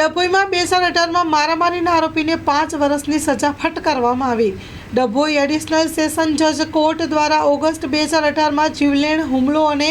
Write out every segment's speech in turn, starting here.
ડભોઈમાં બે હજાર અઢારમાં મારામારીના આરોપીને પાંચ વર્ષની સજા ફટકારવામાં આવી. ડભોઈ એડિશનલ સેશન જજ કોર્ટ દ્વારા ઓગસ્ટ બે હજાર અઢારમાં જીવલેણ હુમલો અને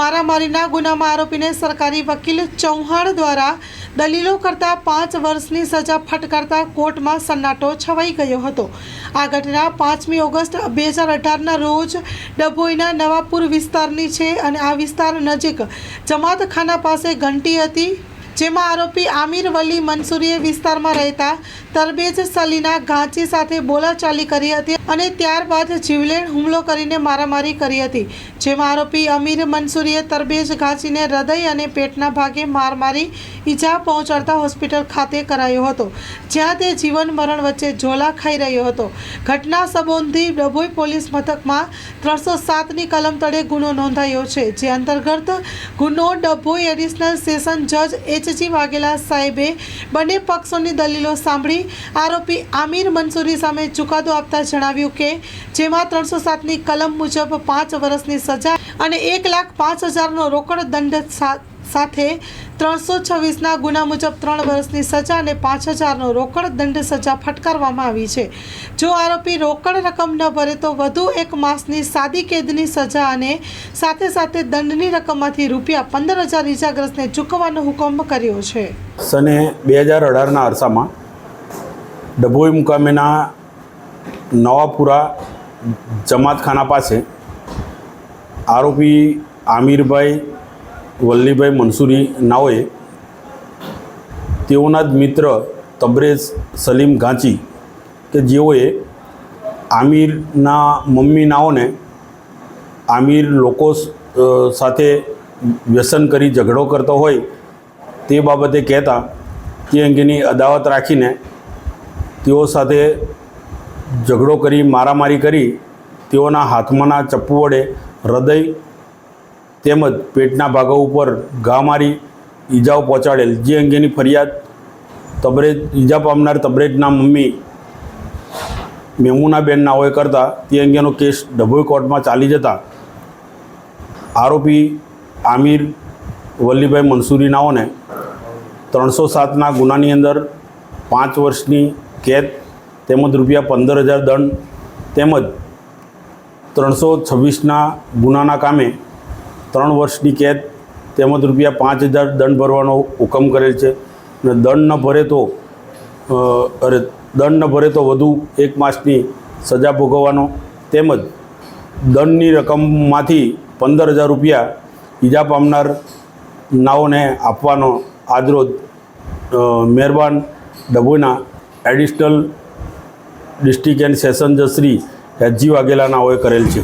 મારામારીના ગુનામાં આરોપીને સરકારી વકીલ ચૌહાણ દ્વારા દલીલો કરતા પાંચ વર્ષની સજા ફટકારતા કોર્ટમાં સન્નાટો છવાઈ ગયો હતો. આ ઘટના પાંચમી ઓગસ્ટ બે હજાર અઢારના રોજ ડભોઈના નવાપુર વિસ્તારની છે અને આ વિસ્તાર નજીક જમાતખાના પાસે ઘંટી હતી. જેમાં આરોપી આમિર વલી મંસૂરીએ વિસ્તારમાં રહેતા તરબેજ સલીના ઘાંચી સાથે બોલાચાલી કરી હતી. અને ત્યારબાદ જીવલેણ હુમલો કરીને મારામારી કરી હતી, જેમાં આરોપી અમીર મંસૂરીએ તરબેજ ઘાંચીને હૃદય અને પેટના ભાગે માર મારી ઈજા પહોંચાડતા હોસ્પિટલ ખાતે કરાયો હતો, જ્યાં તે જીવન મરણ વચ્ચે ઝોલા ખાઈ રહ્યો હતો. ઘટના સંબંધી ડભોઈ પોલીસ મથકમાં ત્રણસો સાતની કલમ તળે ગુનો નોંધાયો છે, જે અંતર્ગત ગુનો ડભોઈ એડિશનલ સેશન જજ એચજી વાઘેલા સાહેબે બંને પક્ષોની દલીલો સાંભળી આરોપી આમિર મંસૂરી સામે ચુકાદો આપતા જણાવ્યું કે, જેમાં ત્રણસો સાતની કલમ મુજબ પાંચ વર્ષની સજા અને એક લાખ પાંચ હજારનો રોકડ દંડ સાથે ત્રણસો છવ્વીસના ગુના મુજબ ત્રણ વર્ષની સજા અને પાંચ હજારનો રોકડ દંડ સજા ફટકારવામાં આવી છે. જો આરોપી રોકડ રકમ ન ભરે તો વધુ એક માસની સાદી કેદની સજા અને સાથે સાથે દંડની રકમમાંથી રૂપિયા પંદર હજાર ઇજાગ્રસ્તને ચૂકવવાનો હુકમ કર્યો છે. સને બે હજાર અઢારના અરસામાં ડભોઈ મુકામેના નવાપુરા જમાતખાના પાસે આરોપી આમિરભાઈ વલ્લીભાઈ મનસુરી નાઓએ તેઓના જ મિત્ર તબરેઝ સલીમ ઘાંચી કે જેઓએ આમિરના મમ્મી નાઓને આમિર લોકો સાથે વ્યસન કરી ઝઘડો કરતો હોય તે બાબતે કહેતા તે અંગેની અદાવત રાખીને તેઓ સાથે ઝઘડો કરી, મારામારી કરી, તેઓના હાથમાંના ચપ્પુ વડે હૃદય તેમજ પેટના ભાગો ઉપર ઘા મારી ઈજાઓ પહોંચાડેલ. જે અંગેની ફરિયાદ તબરેજ, ઈજા પામનાર તબરેજના મમ્મી મેમુનાબેન નાઓએ કરતા તે અંગેનો કેસ ડભોઈ કોર્ટમાં ચાલી જતા આરોપી આમિર વલ્લીભાઈ મનસુરી નાઓને ત્રણસો સાતના ગુનાની અંદર પાંચ વર્ષની કેદ તેમજ રૂપિયા પંદર હજાર દંડ તેમજ ત્રણસો છવ્વીસના ગુનાના કામે ત્રણ વર્ષની કેદ તેમજ રૂપિયા પાંચ હજાર દંડ ભરવાનો હુકમ કરેલ છે. અને દંડ ન ભરે તો અરે, દંડ ન ભરે તો વધુ એક માસની સજા ભોગવવાનો તેમજ દંડની રકમમાંથી પંદર હજાર રૂપિયા ઈજા પામનાર નાઓને આપવાનો આજરોજ મહેરબાન ડભોઈના એડિશનલ ડિસ્ટ્રિક્ટ એન્ડ સેશન જજ એચજી વાઘેલાનાઓએ કરેલ છે.